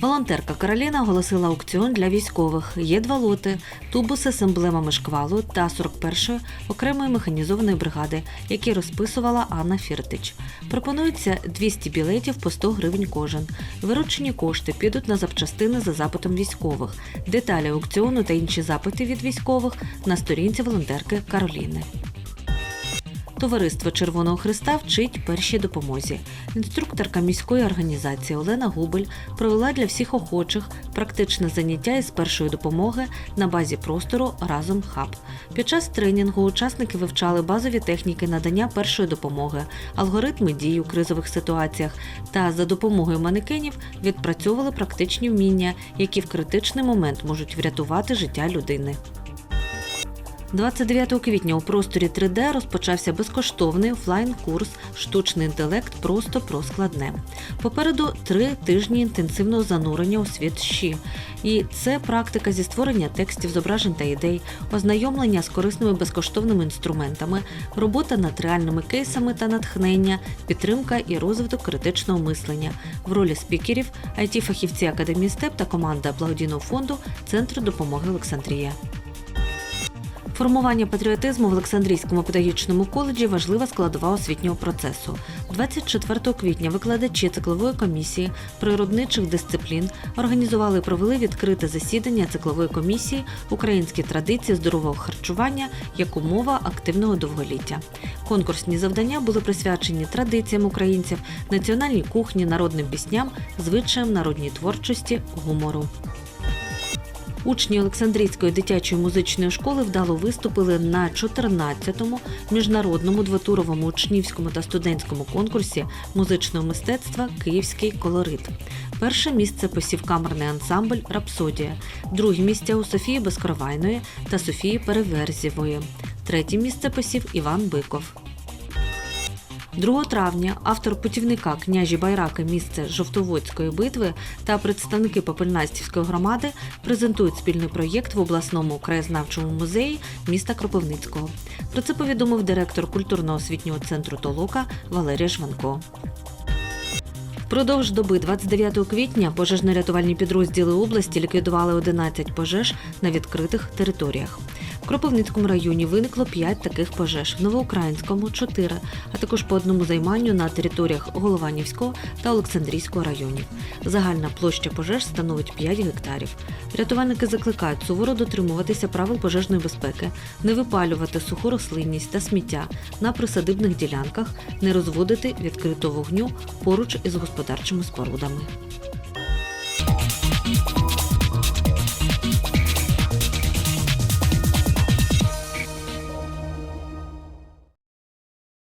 Волонтерка Кароліна оголосила аукціон для військових. Є два лоти: тубуси з емблемами шквалу та 41-ї окремої механізованої бригади, які розписувала Анна Фіртич. Пропонується 200 білетів по 100 гривень кожен. Виручені кошти підуть на запчастини за запитом військових. Деталі аукціону та інші запити від військових на сторінці волонтерки Кароліни. Товариство Червоного Христа вчить першій допомозі. Інструкторка міської організації Олена Губель провела для всіх охочих практичне заняття із першої допомоги на базі простору Разом Хаб. Під час тренінгу учасники вивчали базові техніки надання першої допомоги, алгоритми дій у кризових ситуаціях та за допомогою манекенів відпрацьовували практичні вміння, які в критичний момент можуть врятувати життя людини. 29 квітня у просторі 3D розпочався безкоштовний офлайн-курс Штучний інтелект просто про складне. Попереду три тижні інтенсивного занурення у світ щі. І це практика зі створення текстів, зображень та ідей, ознайомлення з корисними безкоштовними інструментами, робота над реальними кейсами та натхнення, підтримка і розвиток критичного мислення. В ролі спікерів it фахівці Академії СТЕП та команда благодійного фонду Центру допомоги Олександрія. Формування патріотизму в Олександрійському педагогічному коледжі важлива складова освітнього процесу. 24 квітня викладачі циклової комісії природничих дисциплін організували і провели відкрите засідання циклової комісії Українські традиції здорового харчування як умова активного довголіття. Конкурсні завдання були присвячені традиціям українців, національній кухні, народним пісням, звичаям народній творчості, гумору. Учні Олександрійської дитячої музичної школи вдало виступили на 14-му міжнародному двотуровому учнівському та студентському конкурсі музичного мистецтва Київський колорит. Перше місце посів камерний ансамбль Рапсодія, друге місце у Софії Безкровайної та Софії Переверзєвої. Третє місце посів Іван Биков. 2 травня автор путівника княжі Байраки місце Жовтоводської битви та представники Попельнастівської громади презентують спільний проєкт в обласному краєзнавчому музеї міста Кропивницького. Про це повідомив директор культурно-освітнього центру Толока Валерія Жванко. Впродовж доби 29 квітня пожежно-рятувальні підрозділи області ліквідували 11 пожеж на відкритих територіях. Кропивницькому районі виникло 5 таких пожеж, в Новоукраїнському 4, а також по одному займанню на територіях Голованівського та Олександрійського районів. Загальна площа пожеж становить 5 гектарів. Рятувальники закликають суворо дотримуватися правил пожежної безпеки, не випалювати суху рослинність та сміття на присадибних ділянках, не розводити відкритого вогню поруч із господарчими спорудами.